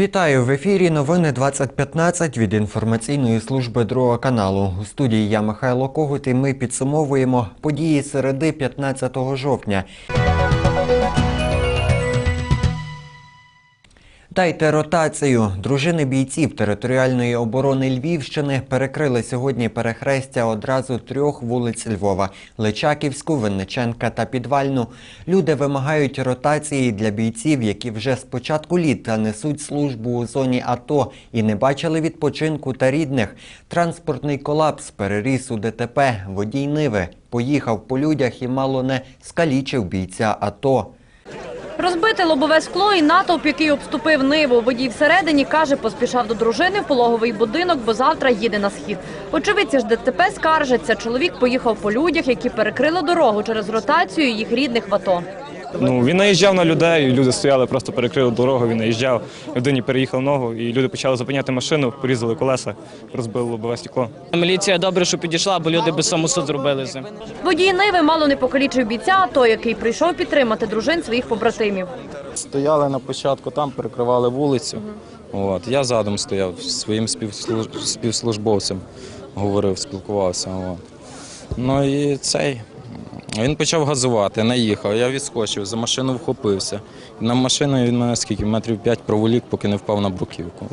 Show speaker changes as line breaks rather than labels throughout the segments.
Вітаю в ефірі. Новини 2015 від інформаційної служби Другого каналу. У студії я Михайло Когут і ми підсумовуємо події середи 15 жовтня. Дайте ротацію. Дружини бійців територіальної оборони Львівщини перекрили сьогодні перехрестя одразу трьох вулиць Львова: Личаківську, Винниченка та Підвальну. Люди вимагають ротації для бійців, які вже з початку літа несуть службу у зоні АТО і не бачили відпочинку та рідних. Транспортний колапс переріс у ДТП. Водій Ниви поїхав по людях і мало не скалічив бійця АТО.
Розбите лобове скло і натовп, який обступив ниву. Водій всередині каже, поспішав до дружини в пологовий будинок, бо завтра їде на схід. Очевидці ж ДТП скаржаться. Чоловік поїхав по людях, які перекрили дорогу через ротацію їх рідних в АТО.
Ну він наїжджав на людей, люди стояли, просто перекрили дорогу. Він наїжджав, людині переїхав ногу, і люди почали зупиняти машину, порізали колеса, розбили лобове стекло.
Міліція добре, що підійшла, бо люди би самосуд зробили з ним.
Водій Ниви мало не покалічив бійця АТО, який прийшов підтримати дружин своїх побратимів.
Стояли на початку там, перекривали вулицю. От. Я задом стояв зі своїм співслуж... співслужбовцем, говорив, спілкувався. От. Ну і цей. Він почав газувати, наїхав, я відскочив, за машину вхопився. На машину він мене скільки метрів п'ять проволік, поки не впав на бруківку.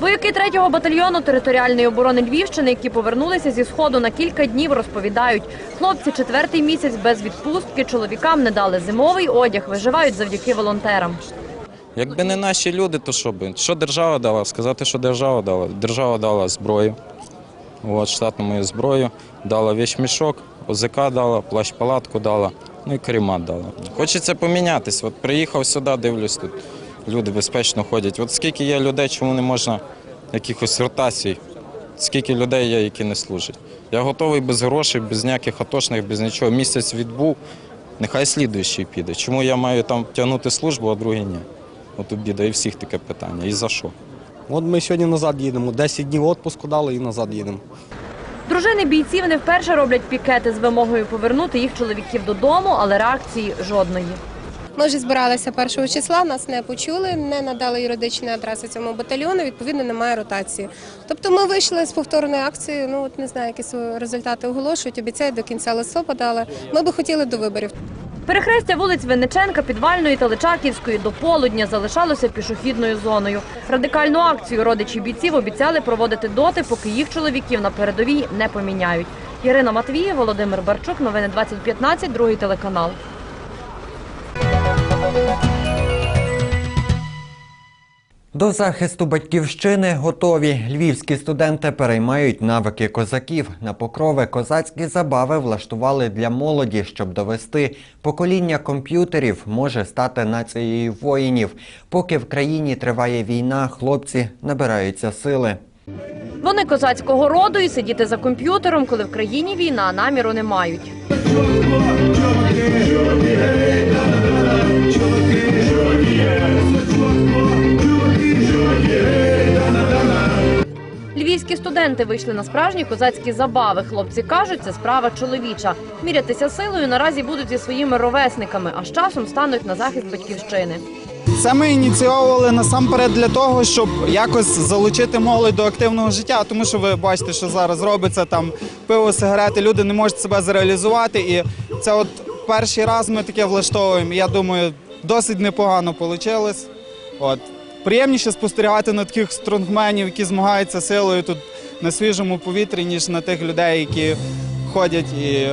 Вояки 3-го батальйону територіальної оборони Львівщини, які повернулися зі сходу на кілька днів, розповідають, хлопці четвертий місяць без відпустки чоловікам не дали зимовий одяг, виживають завдяки волонтерам.
Якби не наші люди, то що би? Що держава дала? Сказати, що держава дала. Держава дала зброю, от, штатну мою зброю, дала вещмішок, ОЗК дала, плащ-палатку дала, ну і каремат дала. Хочеться помінятись. От приїхав сюди, дивлюсь, тут люди безпечно ходять. От скільки є людей, чому не можна якихось ротацій, скільки людей є, які не служать. Я готовий без грошей, без ніяких атошних, без нічого. Місяць відбув, нехай слідуючий піде. Чому я маю там тягнути службу, а другий ні? От у біда, і всіх таке питання. І за що?
От ми сьогодні назад їдемо. 10 днів відпуску дали і назад їдемо.
Дружини бійців не вперше роблять пікети з вимогою повернути їх чоловіків додому, але реакції жодної.
Ми вже збиралися 1 числа, нас не почули, не надали юридичні адреси цьому батальйону, відповідно, немає ротації. Тобто ми вийшли з повторної акції, ну от не знаю, які результати оголошують, обіцяють до кінця листопада, але ми би хотіли до виборів.
Перехрестя вулиць Винниченка, Підвальної та Личаківської до полудня залишалося пішохідною зоною. Радикальну акцію родичі бійців обіцяли проводити доти, поки їх чоловіків на передовій не поміняють. Ірина Матвіє, Володимир Барчук, новини 2015, другий телеканал.
До захисту батьківщини готові. Львівські студенти переймають навики козаків. На покрови козацькі забави влаштували для молоді, щоб довести покоління комп'ютерів може стати нацією воїнів. Поки в країні триває війна, хлопці набираються сили.
Вони козацького роду і сидіти за комп'ютером, коли в країні війна, наміру не мають. Львівські студенти вийшли на справжні козацькі забави. Хлопці кажуть, це справа чоловіча. Мірятися силою наразі будуть зі своїми ровесниками, а з часом стануть на захист батьківщини.
Це ми ініційовували насамперед для того, щоб якось залучити молодь до активного життя, тому що ви бачите, що зараз робиться там пиво, сигарети, люди не можуть себе зреалізувати. І це от перший раз ми таке влаштовуємо. Я думаю, досить непогано вийшло. От. Приємніше спостерігати на таких стронгменів, які змагаються силою тут на свіжому повітрі, ніж на тих людей, які ходять і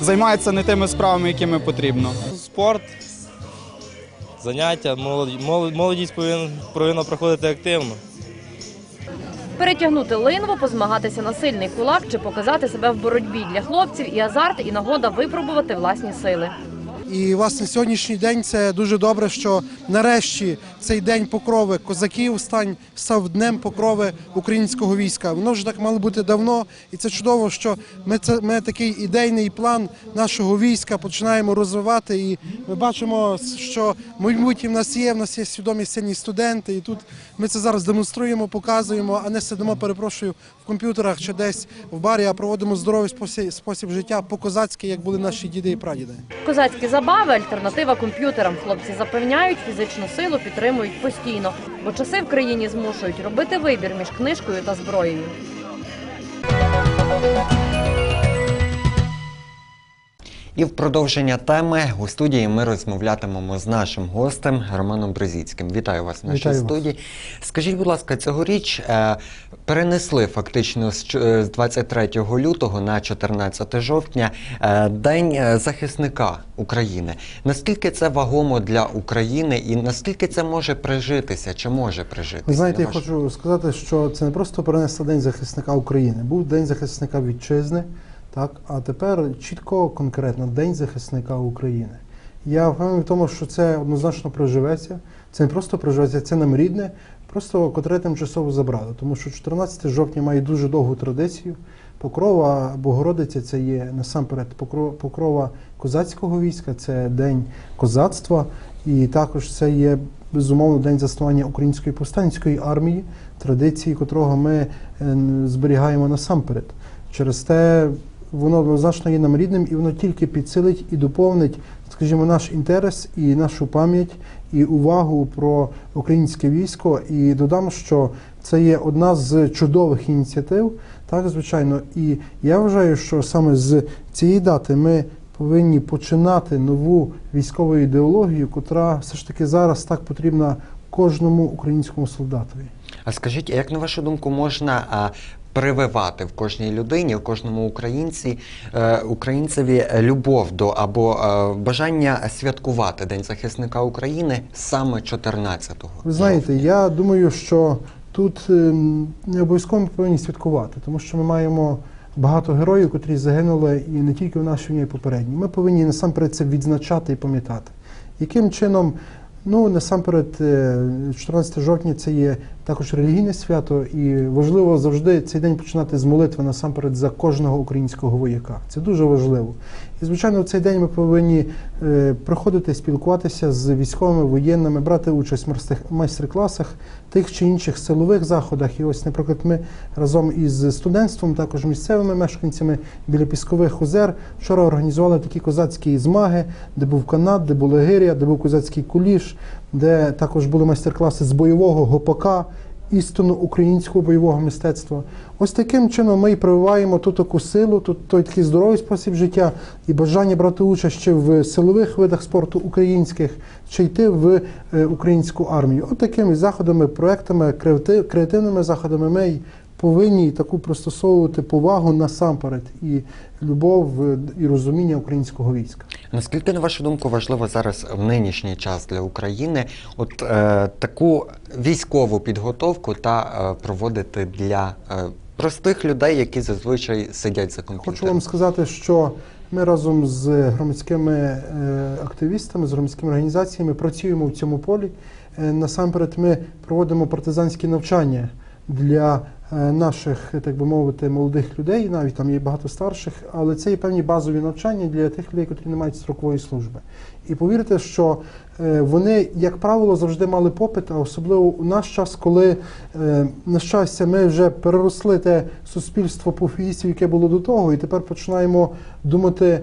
займаються не тими справами, якими потрібно.
спорт, заняття, молоді- молод- молодість повинна, повинна проходити активно.
Перетягнути линву, позмагатися на сильний кулак чи показати себе в боротьбі для хлопців і азарт, і нагода випробувати власні сили.
І власне сьогоднішній день це дуже добре, що нарешті цей день покрови козаків стань став днем покрови українського війська. Воно вже так мало бути давно, і це чудово, що ми це ми такий ідейний план нашого війська починаємо розвивати. І ми бачимо, що майбутнє в нас є. В нас є свідомі сильні студенти, і тут ми це зараз демонструємо, показуємо, а не сидимо, перепрошую, в комп'ютерах чи десь в барі, а проводимо здоровий спосіб, спосіб життя по-козацьки, як були наші діди і прадіди.
Козацькі забави альтернатива комп'ютерам. Хлопці запевняють, фізичну силу підтримують постійно, бо часи в країні змушують робити вибір між книжкою та зброєю.
І в продовження теми у студії ми розмовлятимемо з нашим гостем Романом Бризіцьким. Вітаю вас в нашій
Вітаю вас.
студії. Скажіть, будь ласка, цьогоріч е, перенесли фактично з, е, з 23 лютого на 14 жовтня е, День е, захисника України. Наскільки це вагомо для України і наскільки це може прижитися? Чи може прижитися?
Ви знаєте,
на
я хочу сказати, що це не просто перенесли День захисника України. Був День захисника вітчизни, так, а тепер чітко, конкретно День захисника України. Я впевнений в тому, що це однозначно проживеться. Це не просто проживеться, це нам рідне, просто котре тимчасово забрали. Тому що 14 жовтня має дуже довгу традицію. Покрова Богородиця це є насамперед покро- покрова козацького війська, це день козацтва, і також це є безумовно день заснування української повстанської армії, традиції котрого ми е, зберігаємо насамперед. Через те воно однозначно є нам рідним, і воно тільки підсилить і доповнить, скажімо, наш інтерес і нашу пам'ять, і увагу про українське військо. І додам, що це є одна з чудових ініціатив, так звичайно. І я вважаю, що саме з цієї дати ми повинні починати нову військову ідеологію, котра все ж таки зараз так потрібна кожному українському солдатові.
А скажіть, як на вашу думку можна прививати в кожній людині, в кожному українці, е, українцеві любов до або е, бажання святкувати День захисника України саме 14-го?
Ви знаєте, я думаю, що тут ем, не обов'язково ми повинні святкувати, тому що ми маємо багато героїв, котрі загинули і не тільки в нашій війні, й попередній. Ми повинні насамперед це відзначати і пам'ятати. Яким чином? Ну, насамперед, е, 14 жовтня це є також релігійне свято, і важливо завжди цей день починати з молитви насамперед за кожного українського вояка. Це дуже важливо. І, звичайно, в цей день ми повинні е, приходити, спілкуватися з військовими, воєнними, брати участь в майстер- майстер-класах, тих чи інших силових заходах. І ось, наприклад, ми разом із студентством, також місцевими мешканцями біля Піскових озер вчора організували такі козацькі змаги, де був канат, де була гиря, де був козацький куліш, де також були майстер-класи з бойового гопака. Істинно українського бойового мистецтва. Ось таким чином ми і прививаємо ту таку силу, тут той такий здоровий спосіб життя і бажання брати участь ще в силових видах спорту українських, чи йти в е, українську армію. От такими заходами, проектами, креати- креативними заходами ми повинні таку пристосовувати повагу насамперед і любов е, і розуміння українського війська.
Наскільки, на вашу думку, важливо зараз в нинішній час для України от е, таку військову підготовку та е, проводити для е, простих людей, які зазвичай сидять за комп'ютером?
Хочу вам сказати, що ми разом з громадськими е, активістами, з громадськими організаціями працюємо в цьому полі. Е, Насамперед, ми проводимо партизанські навчання для е, наших, так би мовити, молодих людей, навіть там є багато старших, але це є певні базові навчання для тих людей, які не мають строкової служби. І повірте, що е, вони, як правило, завжди мали попит, а особливо у наш час, коли, е, на щастя, ми вже переросли те суспільство пофігістів, яке було до того, і тепер починаємо думати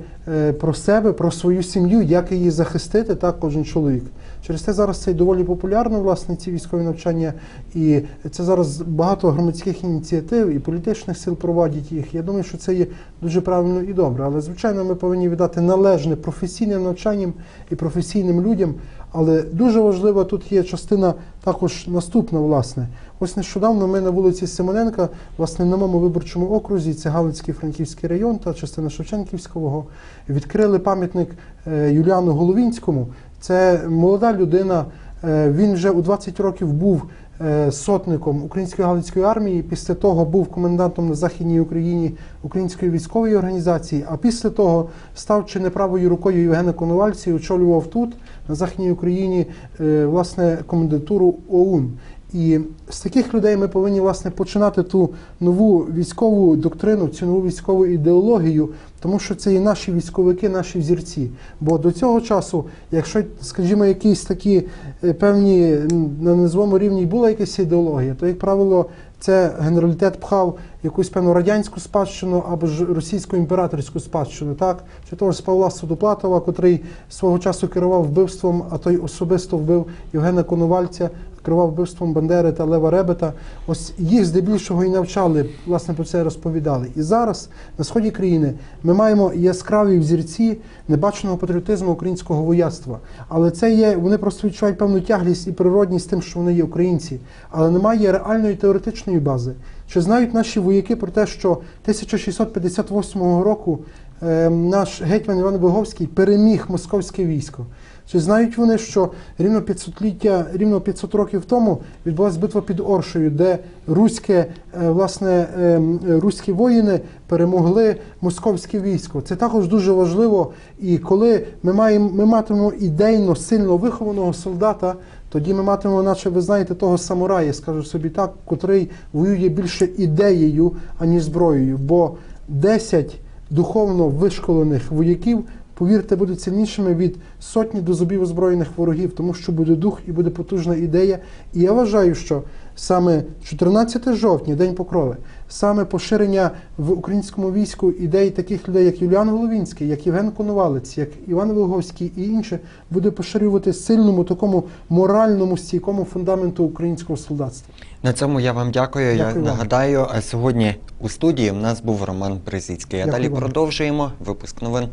про себе, про свою сім'ю, як її захистити, так, кожен чоловік. Через те зараз це доволі популярно, власне, ці військові навчання, і це зараз багато громадських ініціатив і політичних сил проводять їх. Я думаю, що це є дуже правильно і добре. Але звичайно, ми повинні віддати належне професійним навчанням і професійним людям. Але дуже важлива тут є частина також наступна, власне. Ось нещодавно ми на вулиці Симоненка, власне, на моєму виборчому окрузі, це Галицький Франківський район та частина Шевченківського, відкрили пам'ятник е, Юліану Головінському. Це молода людина. е, Він вже у 20 років був е, сотником української галицької армії. Після того був комендантом на західній Україні української військової організації. А після того став чи не правою рукою Євгена Коновальці, очолював тут на західній Україні е, власне комендатуру ОУН. І з таких людей ми повинні власне починати ту нову військову доктрину, цю нову військову ідеологію, тому що це і наші військовики, наші взірці. Бо до цього часу, якщо, скажімо, якісь такі е, певні на низовому рівні була якась ідеологія, то, як правило, це генералітет пхав якусь певну радянську спадщину або ж російську імператорську спадщину, так? Чи того ж Павла Судоплатова, котрий свого часу керував вбивством, а той особисто вбив Євгена Коновальця, керував вбивством Бандери та Лева Ребета. Ось їх здебільшого і навчали, власне, про це розповідали. І зараз на сході країни ми маємо яскраві взірці небаченого патріотизму українського вояцтва. Але це є, вони просто відчувають певну тяглість і природність тим, що вони є українці, але немає реальної теоретичної бази. Чи знають наші вояки про те, що 1658 року е, наш гетьман Іван Виговський переміг московське військо? Чи знають вони, що рівно 500 ліття, рівно 500 років тому відбулася битва під Оршею, де руське, е, власне, е, руські воїни перемогли московське військо? Це також дуже важливо. І коли ми маємо, ми матимемо ідейно сильно вихованого солдата, тоді ми матимемо, наче ви знаєте, того самурая, скажу собі так, котрий воює більше ідеєю, аніж зброєю. Бо 10 духовно вишколених вояків, повірте, будуть сильнішими від сотні до зубів озброєних ворогів, тому що буде дух і буде потужна ідея. І я вважаю, що саме 14 жовтня, День Покрови, саме поширення в українському війську ідей таких людей, як Юліан Головінський, як Євген Коновалець, як Іван Виговський і інше, буде поширювати сильному такому моральному стійкому фундаменту українського солдатства.
На цьому я вам дякую. я
вам.
нагадаю, а сьогодні у студії в нас був Роман Бризицький. А
Дякую
далі
вам.
продовжуємо випуск новин.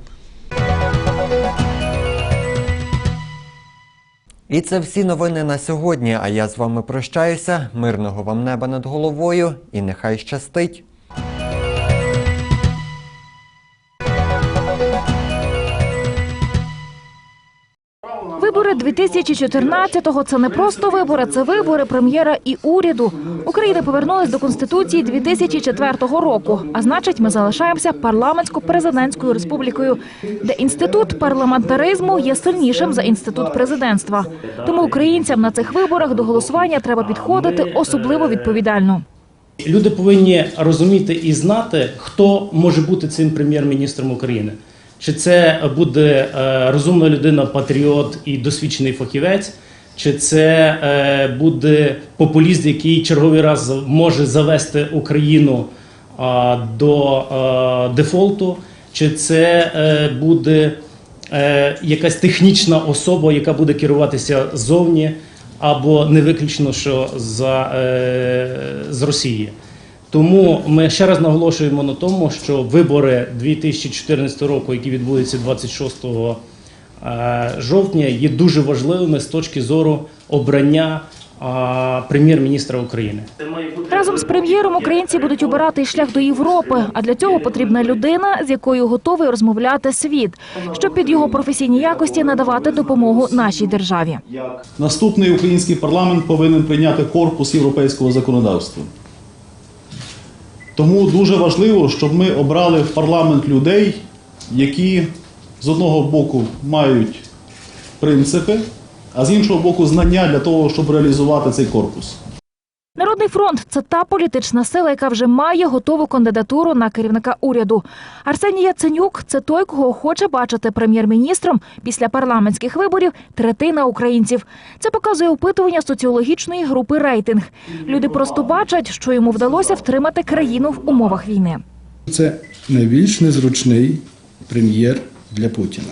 І це всі новини на сьогодні. А я з вами прощаюся. Мирного вам неба над головою і нехай щастить.
2014-го – це не просто вибори, це вибори прем'єра і уряду. Україна повернулась до Конституції 2004 року, а значить, ми залишаємося парламентсько-президентською республікою, де інститут парламентаризму є сильнішим за інститут президентства. Тому українцям на цих виборах до голосування треба підходити особливо відповідально.
Люди повинні розуміти і знати, хто може бути цим прем'єр-міністром України. Чи це буде е, розумна людина, патріот і досвідчений фахівець, чи це е, буде популіст, який черговий раз може завести Україну до е, дефолту, чи це буде якась технічна особа, яка буде керуватися ззовні, або не виключно, що за, з Росії. Тому ми ще раз наголошуємо на тому, що вибори 2014 року, які відбудуться 26 е, жовтня, є дуже важливими з точки зору обрання е, прем'єр-міністра України.
Разом з прем'єром українці будуть обирати шлях до Європи. А для цього потрібна людина, з якою готовий розмовляти світ, щоб під його професійні якості надавати допомогу нашій державі.
Наступний український парламент повинен прийняти корпус європейського законодавства. Тому дуже важливо, щоб ми обрали в парламент людей, які з одного боку мають принципи, а з іншого боку знання для того, щоб реалізувати цей корпус.
Народний фронт це та політична сила, яка вже має готову кандидатуру на керівника уряду. Арсеній Яценюк це той, кого хоче бачити прем'єр-міністром після парламентських виборів третина українців. Це показує опитування соціологічної групи рейтинг. Люди просто бачать, що йому вдалося втримати країну в умовах війни.
Це найбільш незручний прем'єр для Путіна.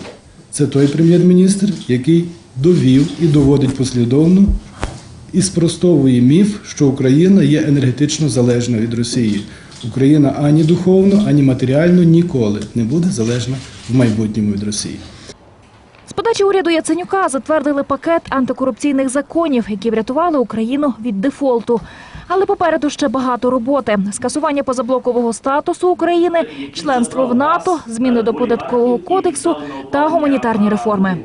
Це той прем'єр-міністр, який довів і доводить послідовно і спростовує міф, що Україна є енергетично залежна від Росії. Україна ані духовно, ані матеріально ніколи не буде залежна в майбутньому від Росії.
З подачі уряду Яценюка затвердили пакет антикорупційних законів, які врятували Україну від дефолту. Але попереду ще багато роботи: скасування позаблокового статусу України, членство в НАТО, зміни до податкового кодексу та гуманітарні реформи.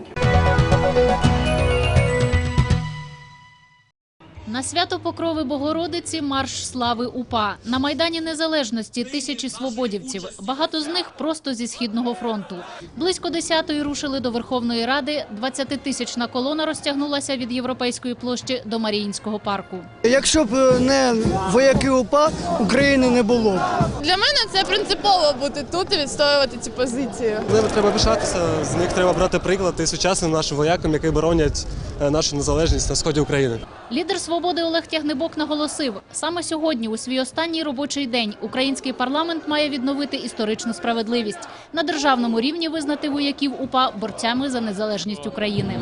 На свято Покрови Богородиці марш слави УПА. На Майдані Незалежності тисячі свободівців. Багато з них просто зі Східного фронту. Близько десятої рушили до Верховної Ради. 20-тисячна колона розтягнулася від Європейської площі до Маріїнського парку.
Якщо б е, не вояки УПА, України не було.
Для мене це принципово бути тут і відстоювати ці позиції.
Ними треба пишатися, з них треба брати приклад і сучасним нашим воякам, які боронять е, нашу незалежність на сході України.
Лідер свободи Олег Тягнебок наголосив, саме сьогодні, у свій останній робочий день, український парламент має відновити історичну справедливість на державному рівні визнати вояків УПА борцями за незалежність України.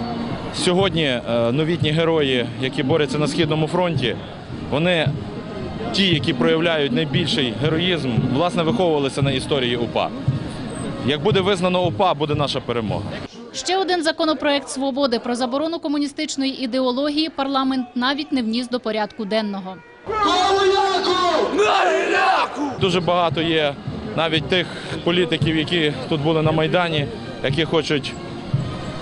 Сьогодні е, новітні герої, які борються на східному фронті, вони ті, які проявляють найбільший героїзм, власне, виховувалися на історії УПА. Як буде визнано УПА, буде наша перемога.
Ще один законопроект свободи про заборону комуністичної ідеології парламент навіть не вніс до порядку денного.
Дуже багато є навіть тих політиків, які тут були на Майдані, які хочуть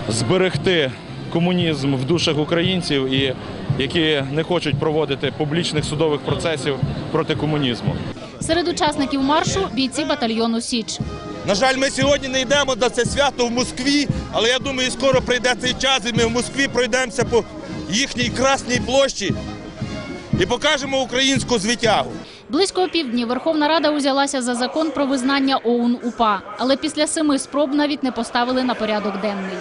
зберегти комунізм в душах українців і які не хочуть проводити публічних судових процесів проти комунізму.
Серед учасників маршу бійці батальйону Січ.
На жаль, ми сьогодні не йдемо на це свято в Москві, але я думаю, скоро прийде цей час, і ми в Москві пройдемося по їхній Красній площі і покажемо українську звитягу.
Близько опівдні Верховна Рада узялася за закон про визнання ОУН УПА, але після семи спроб навіть не поставили на порядок денний.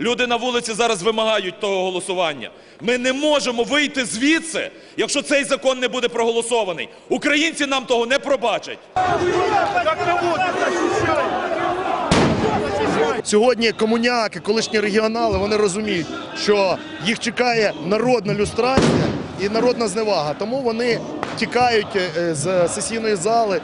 Люди на вулиці зараз вимагають того голосування. Ми не можемо вийти звідси, якщо цей закон не буде проголосований. Українці нам того не пробачать.
Сьогодні комуняки, колишні регіонали, вони розуміють, що їх чекає народна люстрація і народна зневага. Тому вони тікають е, з сесійної зали.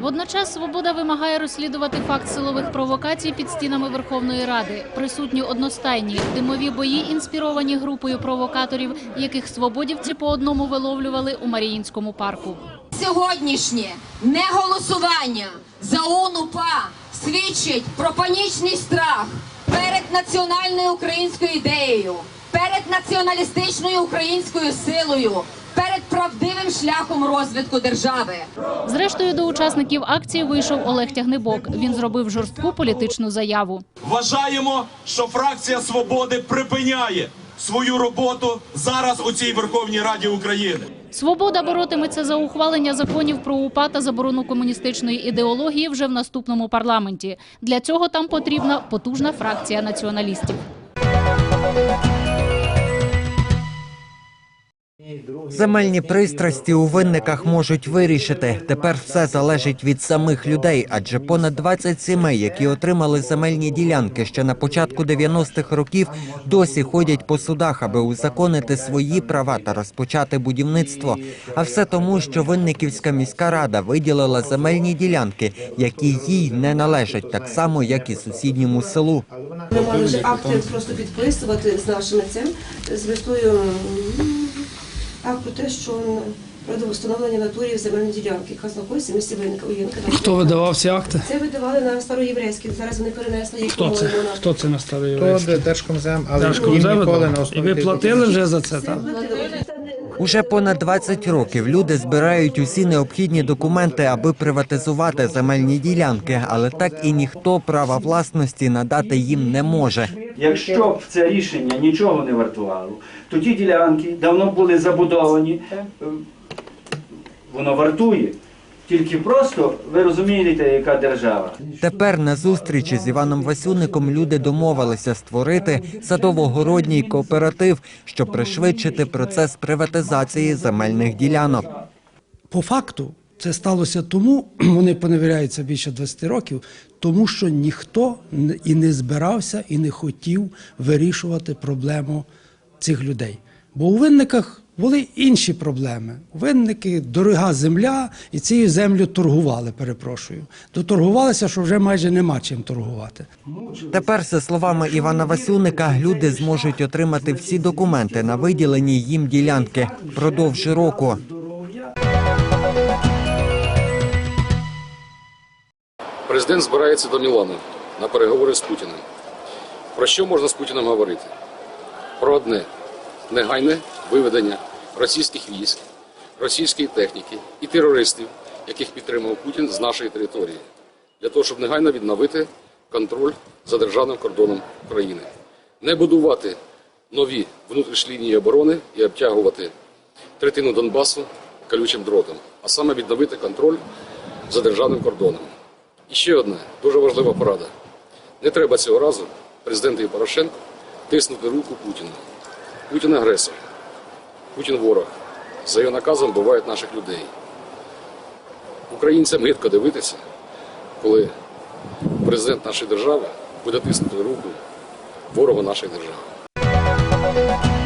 Водночас свобода вимагає розслідувати факт силових провокацій під стінами Верховної Ради. Присутні одностайні димові бої, інспіровані групою провокаторів, яких свободівці по одному виловлювали у Маріїнському парку.
Сьогоднішнє неголосування за УНУПА свідчить про панічний страх перед національною українською ідеєю, перед націоналістичною українською силою, перед правдивим шляхом розвитку держави.
Зрештою, до учасників акції вийшов Олег Тягнебок. Він зробив жорстку політичну заяву.
Вважаємо, що фракція свободи припиняє свою роботу зараз у цій Верховній Раді України.
Свобода боротиметься за ухвалення законів про УПА та заборону комуністичної ідеології вже в наступному парламенті. Для цього там потрібна потужна фракція націоналістів.
Земельні пристрасті у винниках можуть вирішити. Тепер все залежить від самих людей, адже понад 20 сімей, які отримали земельні ділянки ще на початку 90-х років, досі ходять по судах, аби узаконити свої права та розпочати будівництво. А все тому, що Винниківська міська рада виділила земельні ділянки, які їй не належать, так само як і сусідньому селу.
Ми мали вже акти просто підписувати з нашими цим, з метою акт про те, що про встановлення натурі земельної ділянки, яка знаходиться місті Винника, Уєнка.
Хто видавав ці акти?
Це видавали на староєврейські, зараз вони перенесли їх
Хто це?
на-
Хто це на старої
Держкомзем,
Держкомзем видав? І ви платили вже за це, так?
Уже понад 20 років люди збирають усі необхідні документи, аби приватизувати земельні ділянки, але так і ніхто права власності надати їм не може.
Якщо б це рішення нічого не вартувало, то ті ділянки давно були забудовані, е, воно вартує. Тільки просто ви розумієте, яка держава.
Тепер на зустрічі з Іваном Васюником люди домовилися створити садово-городній кооператив, щоб пришвидшити процес приватизації земельних ділянок.
По факту це сталося тому, вони поневіряються більше 20 років, тому що ніхто і не збирався, і не хотів вирішувати проблему цих людей. Бо у винниках були інші проблеми. У винники дорога земля, і цією землю торгували, перепрошую. Доторгувалися, що вже майже нема чим торгувати.
Тепер, за словами Івана Васюника, люди зможуть отримати всі документи на виділені їм ділянки впродовж року.
Президент збирається до Мілану на переговори з Путіним. Про що можна з Путіним говорити? Про одне негайне виведення російських військ, російської техніки і терористів, яких підтримав Путін з нашої території, для того, щоб негайно відновити контроль за державним кордоном України, не будувати нові внутрішні лінії оборони і обтягувати третину Донбасу колючим дротом, а саме відновити контроль за державним кордоном. І ще одна дуже важлива порада. Не треба цього разу президенту Порошенко тиснути руку Путіну. Путін агресор, Путін ворог. За його наказом вбивають наших людей. Українцям гидко дивитися, коли президент нашої держави буде тиснути руку ворогу нашої держави.